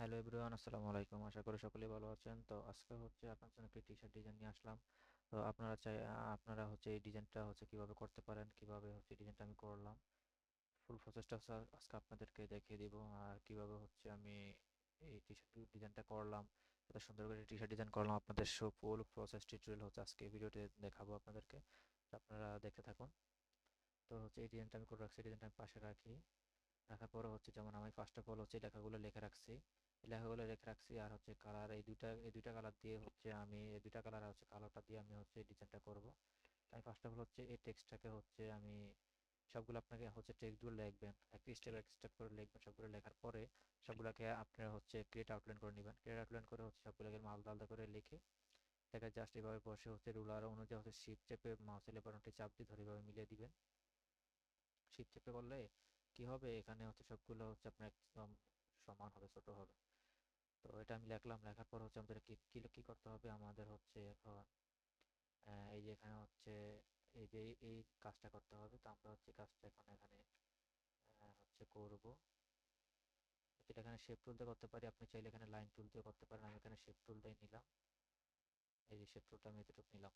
Hello everyone, আসসালামু আলাইকুম। আশা করি সকলেই ভালো আছেন। তো আজকে হচ্ছে আপনার জন্য একটি টি শার্ট ডিজাইন নিয়ে আসলাম। তো আপনারা চাই, আপনারা হচ্ছে এই ডিজাইনটা হচ্ছে কীভাবে করতে পারেন, কীভাবে হচ্ছে ডিজাইনটা আমি করলাম। ফুল প্রসেসটা আজকে আপনাদেরকে দেখিয়ে দিব আর কীভাবে হচ্ছে আমি এই টি শার্ট ডিজাইনটা করলাম। এত সুন্দর করে টি শার্ট ডিজাইন করলাম আপনাদের সব ফুল প্রসেস টিউটোরিয়াল হচ্ছে আজকে ভিডিওতে দেখাবো আপনাদেরকে। আপনারা দেখতে থাকুন। তো হচ্ছে এই ডিজাইনটা আমি করে রাখছি ডিজাইনটা আমি পাশে রাখি। রাখার পরে হচ্ছে যেমন আমি ফার্স্ট অফ অল হচ্ছে লেখাগুলো লিখে রাখছি। লেখাগুলো লিখে রাখছি আর হচ্ছে কালার এই দুইটা এই দুইটা কালার দিয়ে হচ্ছে আমি, এই দুইটা কালার হচ্ছে কালারটা দিয়ে আমি হচ্ছে ডিজাইনটা করব। আমি ফার্স্ট অফ অল হচ্ছে এই টেক্সটটাকে হচ্ছে আমি সবগুলো আপনাকে হচ্ছে টেক্সটগুলো লিখবেন, এক স্টেপ এক স্টেপ করে লিখবেন, সবগুলো লেখার পরে সবগুলোকে আপনারা হচ্ছে ক্রিয়েট আউটলাইন করে নেবেন। ক্রিয়েট আউটলাইন করে হচ্ছে সবগুলোকে আলাদা আলাদা করে লিখে এটাকে জাস্ট এভাবে বসে হচ্ছে রুলার অনুযায়ী হচ্ছে শিপ চেপে মাউসের লেবারনটি চাপ দিয়ে ধরে এভাবে মিলিয়ে দিবেন। শিপ চেপে করলে কি হবে? এখানে হচ্ছে সবগুলো হচ্ছে আপনার একদম সমান হবে, ছোট হবে। তো এটা আমি লিখলাম। লেখার পর হচ্ছে আমাদের কি কি করতে হবে? আমাদের হচ্ছে এখন এই যে এখানে হচ্ছে এই যে এই কাজটা করতে হবে। তো আমরা হচ্ছে কাজটা এখন এখানে হচ্ছে করব। এটা এখানে শেপ টুল দিয়ে করতে পারি। আপনি চাইলে এখানে লাইন দিয়ে করতে পারেন। আমি এখানে শেপ টুল দিয়ে নিলাম। এই যে শেপ টুলটা আমি এতটুকু নিলাম।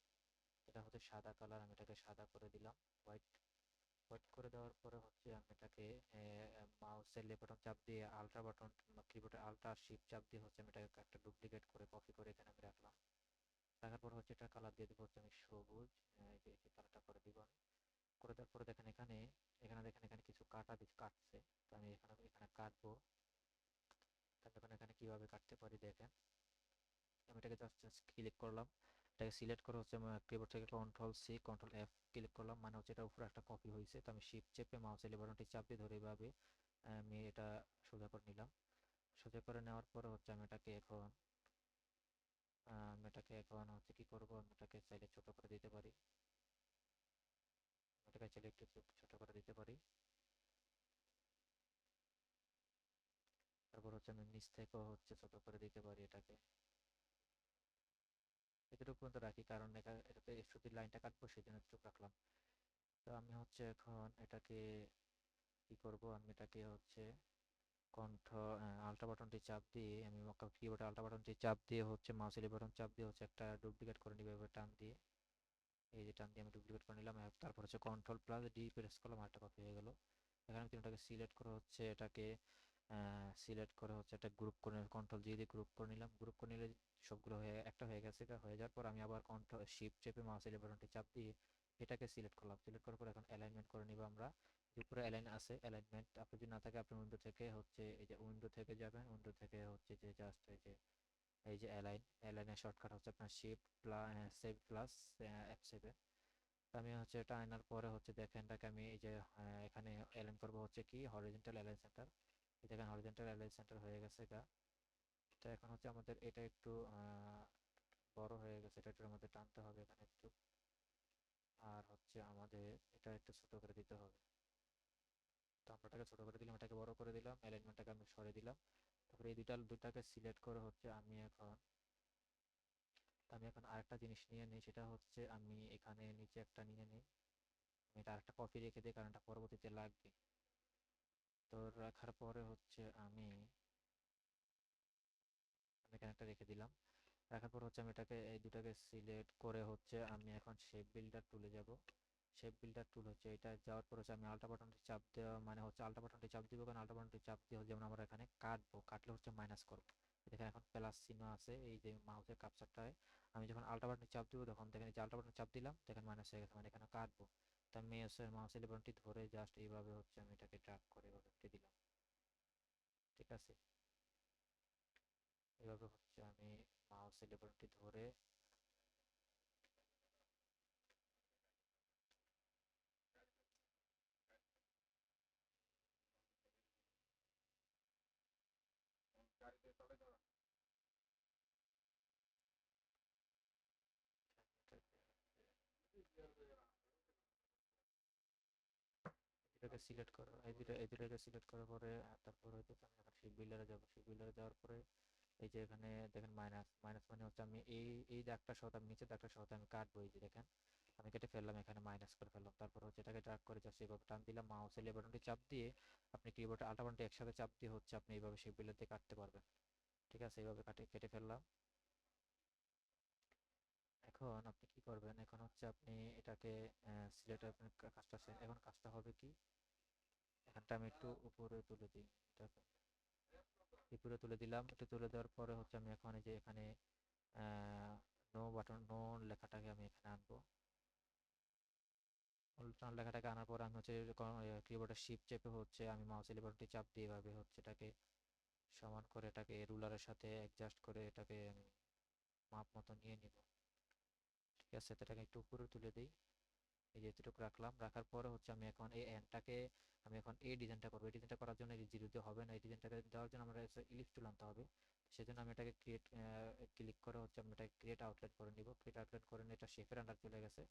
এটা হচ্ছে সাদা কালার আমি এটাকে সাদা করে দিলাম। হোয়াইট হোয়াইট করে দেওয়ার পরে হচ্ছে আমি এটাকে মাউসের লে বাটন চাপ দিয়ে আলট্রা বাটন কিবোর্ডে আলট্রা শিফট চাপ দিয়ে হচ্ছে আমি এটাকে একটা ডুপ্লিকেট করে কপি করে এখানে আমি রাখলাম। রাখার পর হচ্ছে এটা কালার দিয়ে দেবো হচ্ছে আমি সবুজ এই কালারটা করে দিব আমি। করে দেওয়ার পরে দেখেন এখানে এখানে দেখেন এখানে কিছু কাটা দিচ্ছে কাটছে। তো আমি এখানে এখানে কাটবো। দেখেন এখানে কীভাবে কাটতে পারি দেখেন। আমি এটাকে জাস্ট ক্লিক করলাম। এটাকে সিলেক্ট করে হচ্ছে কিবোর্ড থেকে control C control F click করলাম। মানে হচ্ছে এটা উপরে একটা কপি হয়েছে। তো আমি শিফট চেপে মাউসের লেবারনটি চাপ দিয়ে ধরে এভাবে, আমি এটা সোজা করে নিলাম। সোজা করে নেওয়ার পরে হচ্ছে আমি এটাকে এখন আমি এটাকে এখন হচ্ছে কি করব? আমি এটাকে চাইলে ছোট করে দিতে পারি। এটাকে চাইলে একটু ছোট করে দিতে পারি। তারপর হচ্ছে আমি নিচ থেকেও হচ্ছে ছোট করে দিতে পারি এটাকে। এতটুকু পর্যন্ত রাখি, কারণ এটাতে শুধু লাইনটা কাটবো সেই জন্য চুপ রাখলাম। তো আমি হচ্ছে এখন এটাকে কি করব, আমি এটাকে হচ্ছে কণ্ঠ আলট্রা বাটনটি চাপ দিয়ে, আমি কিবোর্ডে আলট্রা বাটনটি চাপ দিয়ে হচ্ছে মাউসের বাটন চাপ দিয়ে হচ্ছে একটা ডুপ্লিকেট করে নিবে, এবার টান দিয়ে। এই যে টান দিয়ে আমি ডুপ্লিকেট করে নিলাম তারপর হচ্ছে কন্ট্রোল প্লাস ডি প্রেস করলাম আরেকটা কপি হয়ে গেল। এখানে আমি তিনটাকে সিলেক্ট করে হচ্ছে এটাকে সিলেক্ট করে হচ্ছে একটা গ্রুপ করে কন্ট্রোল দিয়ে দিয়ে গ্রুপ করে নিলাম। গ্রুপ করে নিলে সবগুলো হয়ে, একটা হয়ে গেছে হয়ে যাওয়ার পর আমি আবার কন্ট্রোল শিফট চেপে মাউসের বাটনটি চাপ দিয়ে এটাকে সিলেক্ট করলাম। সিলেক্ট করার পর এখন অ্যালাইনমেন্ট করে নিব আমরা। উপরে অ্যালাইন আছে অ্যালাইনমেন্ট আপনি যদি না থাকে আপনি উইন্ডো থেকে হচ্ছে এই যে উইন্ডো থেকে যাবেন উইন্ডো থেকে হচ্ছে যে জাস্ট এই যে এই যে অ্যালাইন অ্যালাইনের শর্টকাট হচ্ছে আপনার shift plus save plus F seven আমি হচ্ছে এটা আনার পরে হচ্ছে দেখেন এটাকে আমি এই যে এখানে অ্যালাইন করব হচ্ছে কি? হরিজেন্টাল অ্যালাইন সেন্টার দেখেন হরিজেন্টাল অ্যালাইন সেন্টার হয়ে গেছে এটা তো এখন হচ্ছে আমাদের, এটা একটু বড় হয়ে গেছে, এটা একটু আমাদের টানতে হবে এখানে একটু। আর হচ্ছে আমাদের, এটা একটু ছোট করে দিতে হবে। তো আমরা এটাকে ছোট করে দিলাম, এটাকে বড় করে দিলাম অ্যালাইনমেন্টটাকে আমি সরে দিলাম। তারপরে এই দুইটা, দুইটাকে সিলেক্ট করে হচ্ছে আমি এখন আমি এখন আরেকটা জিনিস নিয়ে নিই, সেটা হচ্ছে আমি এখানে নিচে একটা নিয়ে নিই। আমি এটা আরেকটা কপি রেখে দিই, কারণ এটা পরবর্তীতে লাগবে। তো রাখার পরে হচ্ছে আমি এখানে একটা রেখে দিলাম। রাখার পর হচ্ছে আমি এটাকে, এই দুটাকে সিলেক্ট করে হচ্ছে আমি এখন শেপ বিল্ডার টুলে যাব। শেপ বিল্ডার টুল হচ্ছে এটা যাওয়ার পর হচ্ছে আমি আলটা বাটনটি চাপ দেওয়া মানে হচ্ছে আলটা বাটনটি চাপ দিব কারণ আলটা বাটনটি চাপ দিয়ে যেমন আমরা এখানে কাটবো, কাটলে হচ্ছে মাইনাস করব। দেখেন এখন প্লাস চিহ্ন আছে, এই যে মাউসের কাপচারটায় আমি যখন আলটা বাটনটি চাপ দিব তখন দেখেন যে আলটা বাটন চাপ দিলাম, দেখেন মাইনাস হয়ে গেছে মানে এখানে কাটবো। তা আমি মাউসের বাটনটি ধরে জাস্ট এইভাবে হচ্ছে আমি এটাকে ড্রাগ করে এভাবে দিলাম। ঠিক আছে? এভাবে হচ্ছে আমি মাউস বাটনটি ধরে এটাকে সিলেক্ট করো, এই দুটো এই দুটোকে সিলেক্ট করার পরে তারপর হয়তো আমি এখন শিপ বিল্ডারে যাব শিপ বিল্ডারে যাওয়ার পরে, এই যে এখানে দেখেন মাইনাস মাইনাস মানে হচ্ছে আমি এই এই দাগটা সহ, আমি নিচে দাগটা সহ আমি কাটবো, এই যে দেখেন, আমি কেটে ফেললাম, এখানে মাইনাস করে ফেললাম, তারপর হচ্ছে এটাকে ড্রাগ করে জাস্ট এইভাবে টান দিলাম মাউসের লে চাপ দিয়ে আপনি কিবোর্ডে আল্টা বাটনটি একসাথে চাপ দিয়ে হচ্ছে আপনি এইভাবে শিপ বিল্ডার দিয়ে কাটতে পারবেন। ঠিক আছে এইভাবে কাটে, কেটে ফেললাম। এখন আপনি কি করবেন? এখন হচ্ছে আপনি এটাকে সিলেক্ট কাজটা এখন কাজটা হবে কি? এখানটা আমি একটু উপরে তুলে দিই। এটাকে উপরে তুলে দিলাম। একটু তুলে দেওয়ার পরে হচ্ছে আমি এখন যে এখানে নো বাটন নো লেখাটাকে আমি এখানে আনব। উল্টান লেখাটাকে আনার পর আমি হচ্ছে কিবোর্ডের শিফট চেপে হচ্ছে আমি মাউসের লিবারটি চাপ দিয়ে এভাবে হচ্ছে এটাকে সমান করে এটাকে রুলারের সাথে অ্যাডজাস্ট করে এটাকে আমি মাপ মতো নিয়ে নিব। ঠিক আছে এটাকে একটু উপরে তুলে দিই। এই যে এতটুকু রাখলাম, রাখার পরে হচ্ছে আমি এখন এই এনটাকে আমি এখন এই ডিজাইনটা করব। এই ডিজাইনটা করার জন্য এই জিরো দিয়ে হবে না, এই ডিজাইনটাকে দেওয়ার জন্য আমরা ইলিপস টুল আনতে হবে। সেজন্য আমি এটাকে ক্রিয়েট ক্লিক করে হচ্ছে আমি এটাকে ক্রিয়েট আউটলেট করে নিব। ক্রিয়েট আউটলেট করে নিয়ে এটা শেপের আন্ডার চলে গেছে।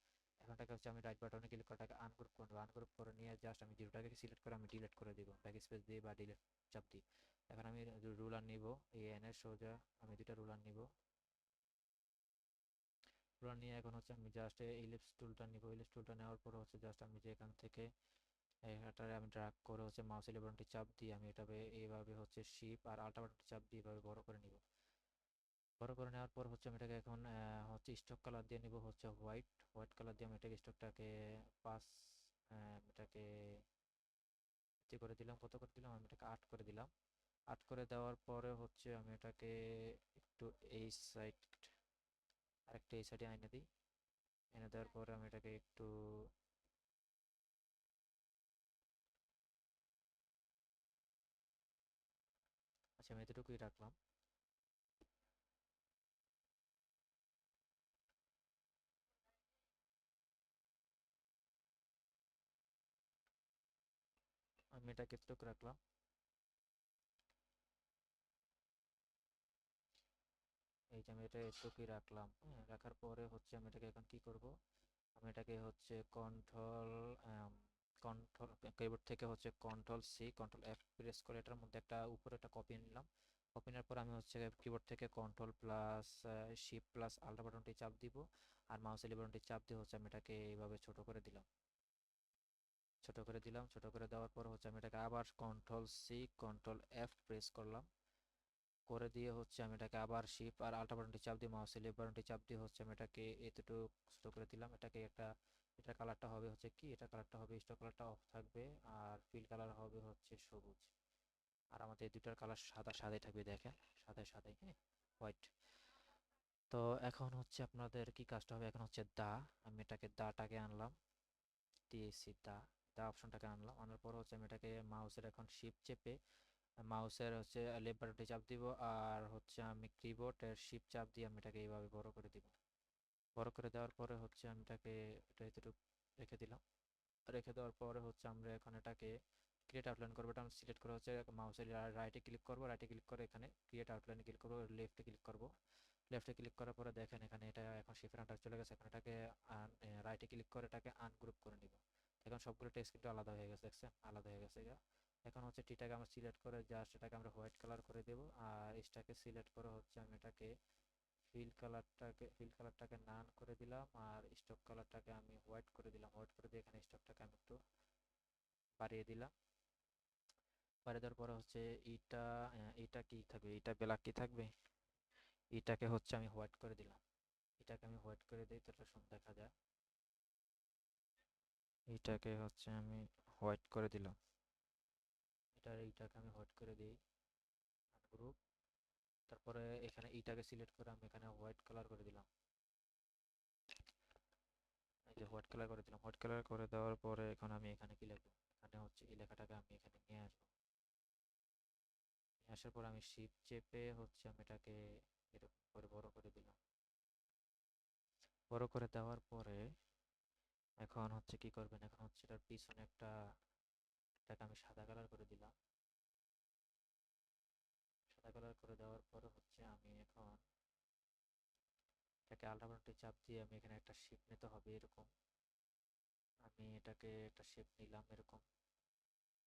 এখন এটাকে হচ্ছে আমি রাইট বাটনে ক্লিক করে এটাকে আনগ্রুপ করে নেব। আনগ্রুপ করে নিয়ে জাস্ট আমি জিরোটাকে সিলেক্ট করে আমি ডিলিট করে দিব। ব্যাক স্পেস দিয়ে বা ডিলিট চাপ দিই এখন আমি রুলার নিব। এই এন এর সোজা আমি দুটা রুলার নিব। রুলার নিয়ে এখন হচ্ছে আমি জাস্ট ইলিপস টুলটা নিব। ইলিপস টুলটা নেওয়ার পর হচ্ছে জাস্ট আমি যে এখান থেকে এটারে আমি ড্রাগ করে হচ্ছে মাউস ইলেভেনটি চাপ দিয়ে আমি এটাকে এইভাবে হচ্ছে শিপ আর আল্টা চাপ দিয়ে এভাবে বড় করে নিব। বড় করে নেওয়ার পর হচ্ছে আমি এটাকে এখন হচ্ছে স্টক কালার দিয়ে নিব হচ্ছে হোয়াইট হোয়াইট কালার দিয়ে আমি এটাকে স্টকটাকে পাঁচ এটাকে করে দিলাম। কত করে দিলাম? আমি এটাকে আট করে দিলাম। আট করে দেওয়ার পরে হচ্ছে আমি এটাকে একটু এই সাইড আরেকটা এই সাইডে এনে দিই এনে দেওয়ার পরে আমি এটাকে একটু আচ্ছা আমি এতটুকুই রাখলাম আমি এটাকে এতটুকু রাখলাম এই যে আমি এটা এতটুকুই রাখলাম। রাখার পরে হচ্ছে আমি এটাকে এখন কি করব? আমি এটাকে হচ্ছে কন্ট্রোল কন্ট্রোল কিবোর্ড থেকে হচ্ছে control C control F press করে এটার মধ্যে একটা উপরে একটা কপি নিলাম। কপি নেওয়ার পর আমি হচ্ছে কিবোর্ড থেকে control plus shift plus ultra বাটনটি চাপ দিব। আর মাউসের বাটনটি চাপ দিয়ে হচ্ছে আমি এটাকে এইভাবে ছোট করে দিলাম। ছোট করে দিলাম, ছোট করে দেওয়ার পর হচ্ছে আমি এটাকে আবার control C control F press করলাম। করে দিয়ে হচ্ছে আমি এটাকে আবার শিপ আর আল্ট্রা বাটনটি চাপ দিয়ে মাউসের লেফট বাটনটি চাপ দিয়ে হচ্ছে আমি এটাকে এতটুকু ছোট করে দিলাম। এটাকে একটা, এটা কালারটা হবে হচ্ছে কি? এটা কালারটা হবে স্টক কালারটা অফ থাকবে আর ফিল কালার হবে হচ্ছে সবুজ। আর আমাদের দুটার কালার সাদা, সাদাই থাকবে দেখেন, সাদাই সাদাই হ্যাঁ হোয়াইট তো এখন হচ্ছে আপনাদের কি কাজটা হবে? এখন হচ্ছে দা, আমি এটাকে দাটাকে আনলাম, দিয়েছি দা দা অপশনটাকে আনলাম। আনার পর হচ্ছে আমি এটাকে মাউসের এখন শিপ চেপে মাউসের হচ্ছে লেফট বাটনটি চাপ দিব আর হচ্ছে আমি কিবোর্ডের শিপ চাপ দিয়ে আমি এটাকে এইভাবে বড় করে দিব। বড় করে দেওয়ার পরে হচ্ছে আমি এটাকে, এটা রেখে দিলাম। রেখে দেওয়ার পরে হচ্ছে আমরা এখন এটাকে ক্রিয়েট আউটলাইন করব। এটা আমি সিলেক্ট করে হচ্ছে মাউসের রাইটে ক্লিক করব। রাইটে ক্লিক করে এখানে ক্রিয়েট আউটলাইনে ক্লিক করব। লেফটে ক্লিক করব। লেফটে ক্লিক করার পরে দেখেন এখানে এটা এখন শিফের আন্ডার চলে গেছে। এখন এটাকে রাইটে ক্লিক করে এটাকে আনগ্রুপ করে নিব। এখন সবগুলো টেক্সট কিন্তু আলাদা হয়ে গেছে, দেখছেন? আলাদা হয়ে গেছে এটা এখন হচ্ছে টিটাকে আমরা সিলেক্ট করে জাস্ট এটাকে আমরা হোয়াইট কালার করে দেব। আর এটাকে সিলেক্ট করে হচ্ছে আমি এটাকে ফিল কালারটাকে ফিল কালারটাকে নান করে দিলাম। আর স্টক কালারটাকে আমি হোয়াইট করে দিলাম। হোয়াইট করে দিয়ে এখানে স্টকটাকে আমি একটু বাড়িয়ে দিলাম। বাড়িয়ে দেওয়ার পরে হচ্ছে এইটা এইটা কি থাকবে? এইটা ব্ল্যাক কি থাকবে? এটাকে হচ্ছে আমি হোয়াইট করে দিলাম। এটাকে আমি হোয়াইট করে দিই তাহলে সুন্দর দেখা যায়। এইটাকে হচ্ছে আমি হোয়াইট করে দিলাম। এটা এইটাকে আমি হোয়াইট করে দিই গ্রুপ তারপরে এখানে এইটাকে সিলেক্ট করে আমি এখানে হোয়াইট কালার করে দিলাম। এই যে হোয়াইট কালার করে দিলাম। হোয়াইট কালার করে দেওয়ার পরে এখন আমি এখানে কি লিখব? এখানে হচ্ছে, এই লেখাটাকে আমি এখানে নিয়ে আসব। আসার পর আমি শিপ চেপে হচ্ছে আমি এটাকে এরকম করে বড় করে দিলাম। বড় করে দেওয়ার পরে এখন হচ্ছে কি করবেন? এখন হচ্ছে এটার পিছনে একটা এটাকে আমি সাদা কালার করে দিলাম। সাদা কালার করে দেওয়ার পরে হচ্ছে আমি এখন এটাকে আল্ট্রাবাটনটি চাপ দিয়ে আমি এখানে একটা শেপ নিতে হবে এরকম। আমি এটাকে একটা শেপ নিলাম এরকম।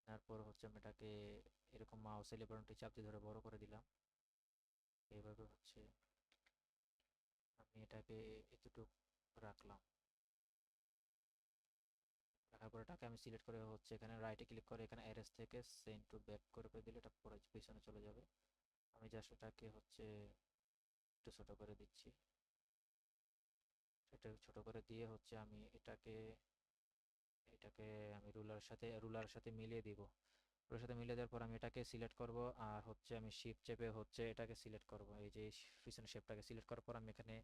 তারপর হচ্ছে আমি এটাকে এরকম মাউস বাটনটি চাপ দিয়ে ধরে বড় করে দিলাম। এইভাবে হচ্ছে আমি এটাকে এতটুকু রাখলাম। এটাকে আমি সিলেক্ট করে হচ্ছে এখানে রাইটে ক্লিক করে এখানে অ্যারেস থেকে সেন্ড টু ব্যাক করে দিলে এটা পরে পিছনে চলে যাবে। আমি জাস্ট এটাকে হচ্ছে একটু ছোট করে দিচ্ছি। এটা ছোট করে দিয়ে হচ্ছে আমি এটাকে এটাকে আমি রুলার সাথে রুলার সাথে মিলিয়ে দিব। রুলার সাথে মিলিয়ে দেওয়ার পর আমি এটাকে সিলেক্ট করব আর হচ্ছে আমি শিপ চেপে হচ্ছে এটাকে সিলেক্ট করব। এই যে পিছনের শেপটাকে সিলেক্ট করার পর আমি এখানে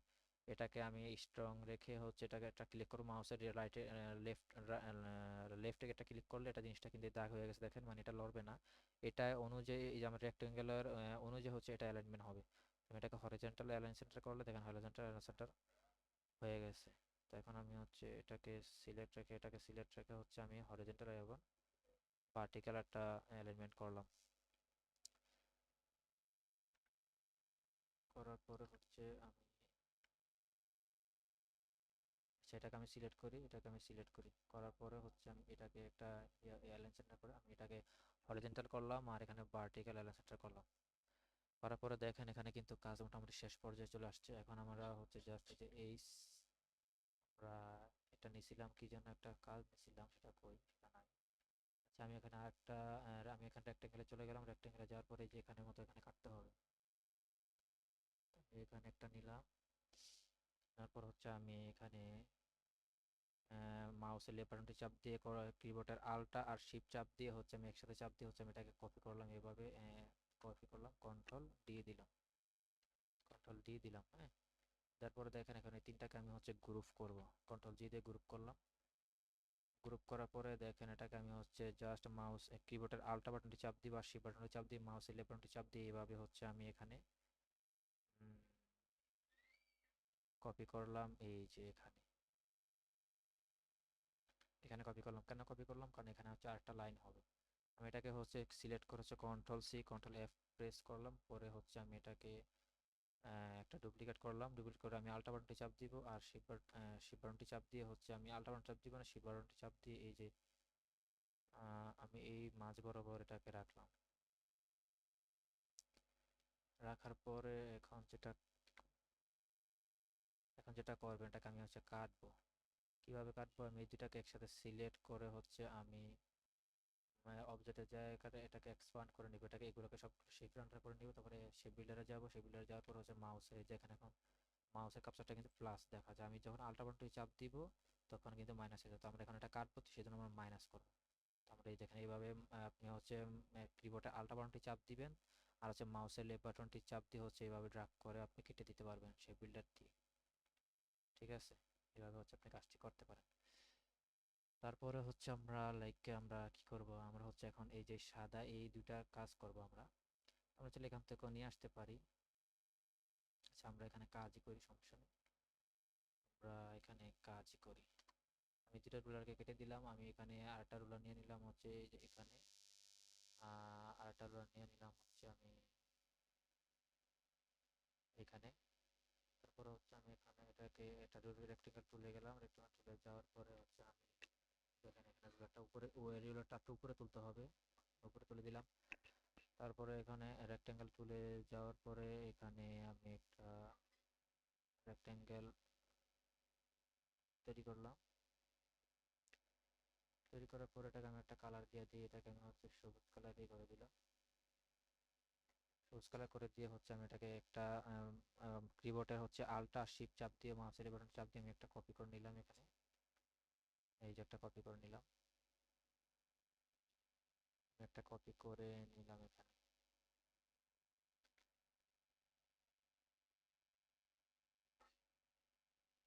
এটাকে আমি স্ট্রং রেখে হচ্ছে এটাকে একটা ক্লিক করব মাউসের রাইটে লেফট লেফটে একটা ক্লিক করলে এটা জিনিসটা কিন্তু দাগ হয়ে গেছে। দেখেন মানে এটা লড়বে না। এটা অনুযায়ী এই যে আমার রেক্টেঙ্গুলার অনুযায়ী হচ্ছে এটা অ্যালাইনমেন্ট হবে। আমি এটাকে হরিজন্টাল অ্যালাইন সেন্টার করলে, দেখেন হরিজন্টাল অ্যালাইন সেন্টার হয়ে গেছে। তো এখন আমি হচ্ছে এটাকে সিলেক্ট রেখে, এটাকে সিলেক্ট রেখে হচ্ছে আমি হরিজন্টাল এবং ভার্টিক্যাল একটা অ্যালাইনমেন্ট করলাম। করার পরে হচ্ছে আমি সেটাকে আমি সিলেক্ট করি, এটাকে আমি সিলেক্ট করি। করার পরে হচ্ছে আমি এটাকে একটা অ্যালাইন সেন্টার করে আমি এটাকে হরিজন্টাল করলাম আর এখানে ভার্টিক্যাল অ্যালাইন সেন্টার করলাম। করার পরে দেখেন এখানে কিন্তু কাজ মোটামুটি শেষ পর্যায়ে চলে আসছে। এখন আমরা হচ্ছে জাস্ট যে এই আমরা এটা নিছিলাম কি যেন একটা কাজ নিছিলাম সেটা কই আচ্ছা আমি এখানে আরেকটা আমি এখানে রেক্টেঙ্গেলে চলে গেলাম। রেক্টেঙ্গেলে যাওয়ার পরে যে এখানের মতো এখানে কাটতে হবে। এখানে একটা নিলাম। তারপর হচ্ছে আমি এখানে মাউসের লেফট চাপ দিয়ে কিবোর্ডের আলটা আর শিপ চাপ দিয়ে হচ্ছে আমি একসাথে চাপ দিয়ে হচ্ছে আমি এটাকে কপি করলাম, এভাবে কপি করলাম কন্ট্রোল দিয়ে দিলাম। কন্ট্রোল দিয়ে দিলাম হ্যাঁ? তারপরে দেখেন এখানে তিনটাকে আমি হচ্ছে গ্রুপ করব। কন্ট্রোল জি দিয়ে গ্রুপ করলাম। গ্রুপ করার পরে দেখেন এটাকে আমি হচ্ছে জাস্ট মাউস কিবোর্ডের আলটা বাটনটি চাপ দিই বা শিপ বাটনটি চাপ দিয়ে মাউসের লেফট চাপ দিয়ে এভাবে হচ্ছে আমি এখানে কপি করলাম, এই যে এখানে। এখানে কপি করলাম। কেন কপি করলাম? কারণ এখানে হচ্ছে আরেকটা লাইন হবে। আমি এটাকে হচ্ছে সিলেক্ট করে হচ্ছে control C control F press করলাম। পরে হচ্ছে আমি এটাকে একটা ডুপ্লিকেট করলাম। ডুপ্লিকেট করে আমি আল্টা চাপ দিব আর শিপ শিপ চাপ দিয়ে হচ্ছে আমি আল্টা চাপ দিব না শিপ চাপ দিয়ে এই যে আমি এই মাঝ বরাবর এটাকে রাখলাম। রাখার পরে এখন যেটা এখন যেটা করবেন এটাকে আমি হচ্ছে কাটবো। কীভাবে কাটবো? আমি দুটাকে একসাথে সিলেক্ট করে হচ্ছে আমি অবজেক্টের জায়গাটা এটাকে এক্সপান্ড করে নিব। এটাকে এগুলোকে সব রান্ডার করে নিব, তারপরে শেপ বিল্ডারে যাব। শেপ বিল্ডারে যাওয়ার পর হচ্ছে মাউসে যেখানে এখন মাউসের কাপচারটা কিন্তু প্লাস দেখা যায়। আমি যখন আল্ট্রা চাপ দিব, তখন কিন্তু মাইনাস হয়ে যাবে। আমরা এখন এটা কাটবো সেজন্য আমরা মাইনাস করব। তারপরে এই দেখেন এইভাবে আপনি হচ্ছে কিবোর্ডে আল্ট্রা চাপ দিবেন, আর হচ্ছে মাউসের লেফট বাটনটি চাপ দিয়ে হচ্ছে এইভাবে ড্রাগ করে আপনি কেটে দিতে পারবেন শেপ বিল্ডার দিয়ে ঠিক আছে? এভাবে হচ্ছে আপনি কাজটি করতে পারেন। তারপরে হচ্ছে আমরা লাইক আমরা কি করব? আমরা হচ্ছে এখন এই যে সাদা এই দুটা কাজ করব আমরা। আমরা চলে এখান থেকে নিয়ে আসতে পারি। আচ্ছা আমরা এখানে কাজই করি, সমস্যা নেই। আমরা এখানে কাজই করি। আমি দুটা রুলারকে কেটে দিলাম। আমি এখানে আরেকটা রুলার নিয়ে নিলাম হচ্ছে এখানে। আরেকটা রুলার নিয়ে নিলাম হচ্ছে আমি এখানে। তারপরে হচ্ছে আমি এখানে এটাকে, এটা রেক্টিক্যাল তুলে গেলাম রেক্টিক্যাল তুলে যাওয়ার পরে হচ্ছে আমি দেখেন এখানে রুলারটা উপরে রুলারটা একটু উপরে তুলতে হবে, উপরে তুলে দিলাম। তারপরে এখানে রেক্টেঙ্গেল তুলে যাওয়ার পরে এখানে আমি একটা রেক্টেঙ্গেল তৈরি করলাম। তৈরি করার পরে এটাকে আমি একটা কালার দিয়ে দিই এটাকে আমি হচ্ছে সবুজ কালার দিয়ে করে দিলাম। সবুজ কালার করে দিয়ে হচ্ছে আমি এটাকে একটা কিবোর্ডের হচ্ছে আলটা শিপ চাপ দিয়ে মাউসের বাটন চাপ দিয়ে আমি একটা কপি করে নিলাম এখানে। এই যে একটা কপি করে নিলাম। একটা কপি করে নিলাম এখানে।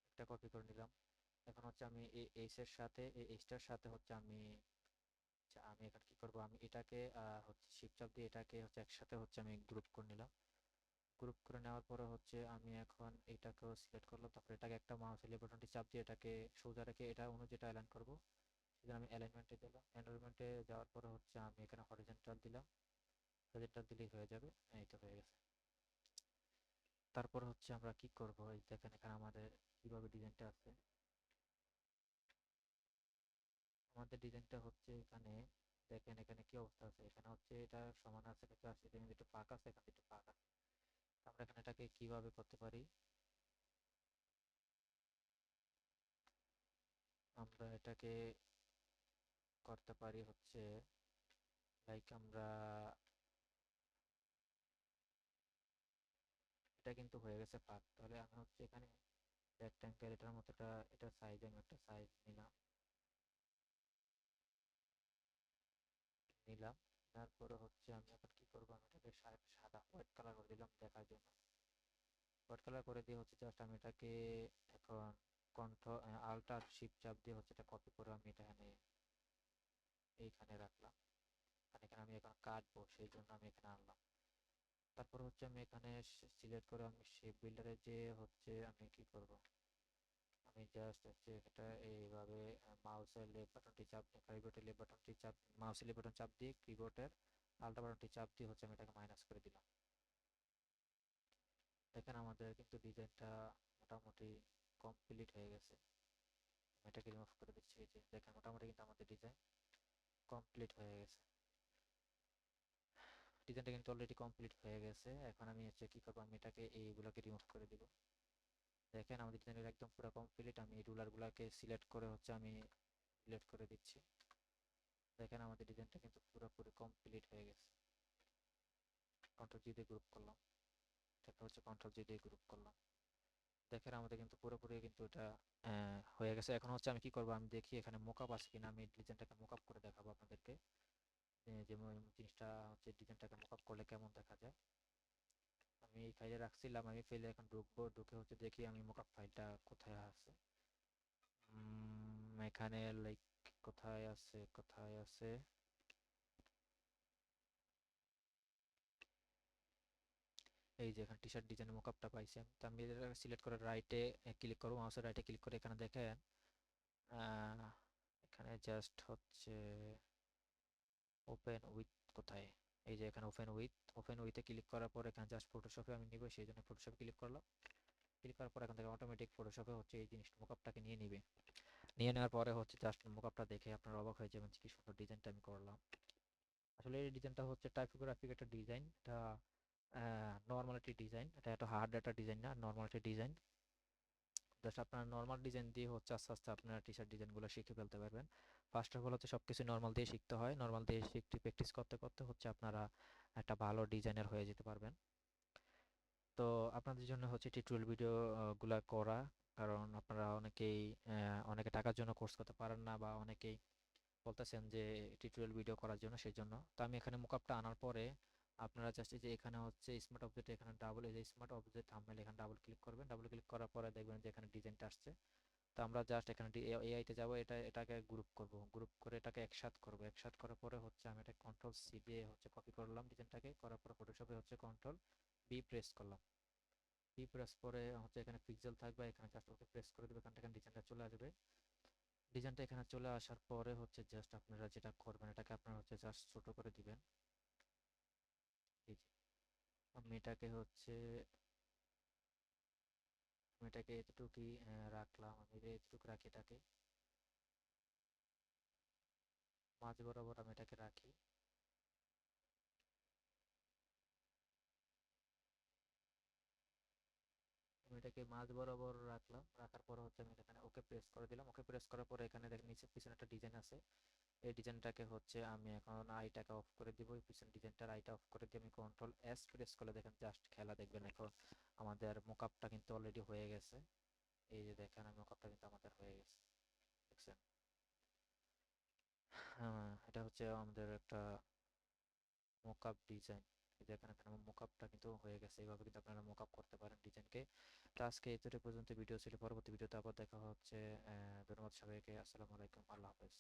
একটা কপি করে নিলাম। এখন হচ্ছে আমি এই এইচ এর সাথে, এই এইচটার সাথে হচ্ছে আমি আচ্ছা আমি এখন কি করব? আমি এটাকে হচ্ছে শিপচাপ দিয়ে এটাকে হচ্ছে একসাথে হচ্ছে আমি গ্রুপ করে নিলাম। গ্রুপ করে নেওয়ার পরে হচ্ছে আমি এখন এটাকেও সিলেক্ট করলাম। তারপরে এটাকে একটা মাউসের বাটনটি চাপ দিয়ে এটাকে সোজা রেখে এটা অনুযায়ী অ্যালাইন করব। সেজন্য আমি অ্যালাইনমেন্টে দিলাম। অ্যালাইনমেন্টে যাওয়ার পরে হচ্ছে আমি এখানে হরিজেন্টাল দিলাম। হরিজেন্টাল দিলেই হয়ে যাবে। এই হয়ে গেছে। তারপর হচ্ছে আমরা কি করব? এই দেখেন এখানে আমাদের কীভাবে ডিজাইনটা আছে। আমাদের ডিজাইনটা হচ্ছে এখানে, দেখেন এখানে কি অবস্থা আছে? এখানে হচ্ছে এটা সমান আছে কিছু আছে এখানে একটু ফাঁক আছে, এখানে একটু ফাঁক আছে। আমরা এখানে এটাকে কীভাবে করতে পারি? আমরা এটাকে করতে পারি হচ্ছে লাইক আমরা এটা কিন্তু হয়ে গেছে ফাঁক তাহলে আমি হচ্ছে এখানে রেক্ট্যাঙ্গেল এটার মতো একটা এটা সাইজ আমি একটা সাইজ নিলাম। নিলাম। তারপরে হচ্ছে আমি এখন কি করব? আমি এটাকে সাদা হোয়াইট কালার করে দিলাম দেখার জন্য। হোয়াইট কালার করে দিয়ে হচ্ছে জাস্ট আমি এটাকে এখন কণ্ঠ শিপ চাপ দিয়ে হচ্ছে এটা কপি করে আমি এটা এখানে, এইখানে রাখলাম। এখানে আমি এখন কাটবো, সেই জন্য আমি এখানে আনলাম। তারপর হচ্ছে আমি এখানে সিলেক্ট করে আমি শেপ বিল্ডারে যে হচ্ছে আমি কি করব? ডিজাইনটা কমপ্লিট হয়ে গেছে। রিমুভ করে দিচ্ছি দেখেন মোটামুটি কিন্তু আমাদের ডিজাইন কমপ্লিট হয়ে গেছে। ডিজাইনটা কিন্তু অলরেডি কমপ্লিট হয়ে গেছে। এখন আমি হচ্ছে কি করব? আমি এটাকে এইগুলোকে রিমুভ করে দিব। দেখেন, আমাদের ডিজাইনটা একদম পুরো কমপ্লিট আমি রুলারগুলোকে সিলেক্ট করে হচ্ছে আমি সিলেক্ট করে দিচ্ছি। দেখেন, আমাদের ডিজাইনটা কিন্তু পুরোপুরি কমপ্লিট হয়ে গেছে। কন্ট্রোল জি দিয়ে গ্রুপ করলাম। এটাকে হচ্ছে কন্ট্রোল জি দিয়ে গ্রুপ করলাম। দেখেন, আমাদের কিন্তু পুরোপুরি কিন্তু এটা হয়ে গেছে। এখন হচ্ছে আমি কি করব? আমি দেখি এখানে মোকআপ আছে কিনা। আমি ডিজাইনটাকে মোকআপ করে দেখাবো আপনাদেরকে। যেমন জিনিসটা হচ্ছে ডিজাইনটাকে মোকআপ করলে কেমন দেখা যায়। আমি এই ফাইলে রাখছিলাম, আমি ফাইলে এখন ঢুকবো, ঢুকে হচ্ছে দেখি আমি মোকআপ ফাইলটা কোথায় আছে। এখানে লাইক কোথায় আছে কোথায় আছে? এই যে এখানে টি শার্ট ডিজাইন মোকআপটা পাইছি আমি। সিলেক্ট করে রাইটে ক্লিক করব মাউসের রাইটে ক্লিক করে এখানে দেখেন এখানে জাস্ট হচ্ছে ওপেন উইথ কোথায়? এই যে এখানে ওপেন উইথ ওপেন উইথে ক্লিক করার পর এখানে জাস্ট ফটোশপে আমি নিব, সেই জন্য ফটোশপে ক্লিক করলাম। ক্লিক করার পর এখান থেকে অটোমেটিক ফটোশপে হচ্ছে এই জিনিসটা মোকআপটাকে নিয়ে নিবে। নিয়ে নেওয়ার পরে হচ্ছে জাস্ট মোকআপটা দেখে আপনারা অবাক হয়ে যাবেন কি সুন্দর ডিজাইনটা আমি করলাম। আসলে এই ডিজাইনটা হচ্ছে টাইপোগ্রাফিক একটা ডিজাইন এটা নর্মালিটি ডিজাইন এটা একটা হার্ড একটা ডিজাইন না নর্মালিটি ডিজাইন জাস্ট আপনার নর্মাল ডিজাইন দিয়ে হচ্ছে আস্তে আস্তে আপনার টি শার্ট ডিজাইনগুলো শিখে ফেলতে পারবেন। ফার্স্ট অফ অল হচ্ছে সব কিছু নর্মাল দিয়ে শিখতে হয়। নর্মাল দিয়ে শিখতে প্র্যাকটিস করতে করতে হচ্ছে আপনারা একটা ভালো ডিজাইনার হয়ে যেতে পারবেন। তো আপনাদের জন্য হচ্ছে টিউটোরিয়াল ভিডিওগুলো করা। কারণ আপনারা অনেকেই অনেকে টাকার জন্য কোর্স করতে পারেন না বা অনেকেই বলতেছেন যে টিউটোরিয়াল ভিডিও করার জন্য সেই জন্য তো আমি এখানে মোকআপটা আনার পরে আপনারা জাস্ট যে এখানে হচ্ছে স্মার্ট অবজেক্ট এখানে ডাবল এই স্মার্ট অবজেক্ট থাম্বনেল এখানে ডাবল ক্লিক করবেন। ডাবল ক্লিক করার পরে দেখবেন যে এখানে ডিজাইনটা আসছে। তো আমরা জাস্ট এখানে এআইতে যাব, এটা, এটাকে গ্রুপ করব। গ্রুপ করে এটাকে একসাথ করব। একসাথ করার পরে হচ্ছে আমি এটা কন্ট্রোল সি দিয়ে হচ্ছে কপি করলাম ডিজাইনটাকে করার পরে ফটোশপে হচ্ছে কন্ট্রোল বি প্রেস করলাম। বি প্রেস করে হচ্ছে এখানে পিক্সেল থাকবে, এখানে জাস্ট ওকে প্রেস করে দেবে, এখান ডিজাইনটা চলে আসবে। ডিজাইনটা এখানে চলে আসার পরে হচ্ছে জাস্ট আপনারা যেটা করবেন, এটাকে আপনারা হচ্ছে জাস্ট ছোট করে দিবেন। আমি এটাকে হচ্ছে আমি এটাকে এতটুকুই রাখলাম আমি এতটুকু রাখি এটাকে। মাঝ বরাবর আমি এটাকে রাখি। আমি এটাকে মাঝ বরাবর রাখলাম, রাখার পর হচ্ছে আমি এখানে ওকে প্রেস করে দিলাম। ওকে প্রেস করার পরে এখানে দেখেন নিচে পিছনে একটা ডিজাইন আছে। এই ডিজাইনটাকে হচ্ছে আমি এখন আইটাকে অফ করে দিব। পিছন ডিজাইনটার আইটা অফ করে দিয়ে আমি কন্ট্রোল এস প্রেস করলে দেখেন জাস্ট খেলা দেখবেন এখন আমাদের মোকআপটা কিন্তু অলরেডি হয়ে গেছে। এই যে দেখেন আমি মোকআপটা কিন্তু আমাদের হয়ে গেছে। দেখছেন? হ্যাঁ এটা হচ্ছে আমাদের একটা মোকআপ ডিজাইন দেখেন এখানে মোকআপটা কিন্তু হয়ে গেছে। এইভাবে কিন্তু আপনারা মোকআপ করতে পারেন ডিজাইনকে। তো আজকে এতটুকু পর্যন্ত ভিডিও ছিল। পরবর্তী ভিডিওতে আবার দেখা হচ্ছে। ধন্যবাদ সবাইকে। আসসালামু আলাইকুম। আল্লাহ হাফেজ।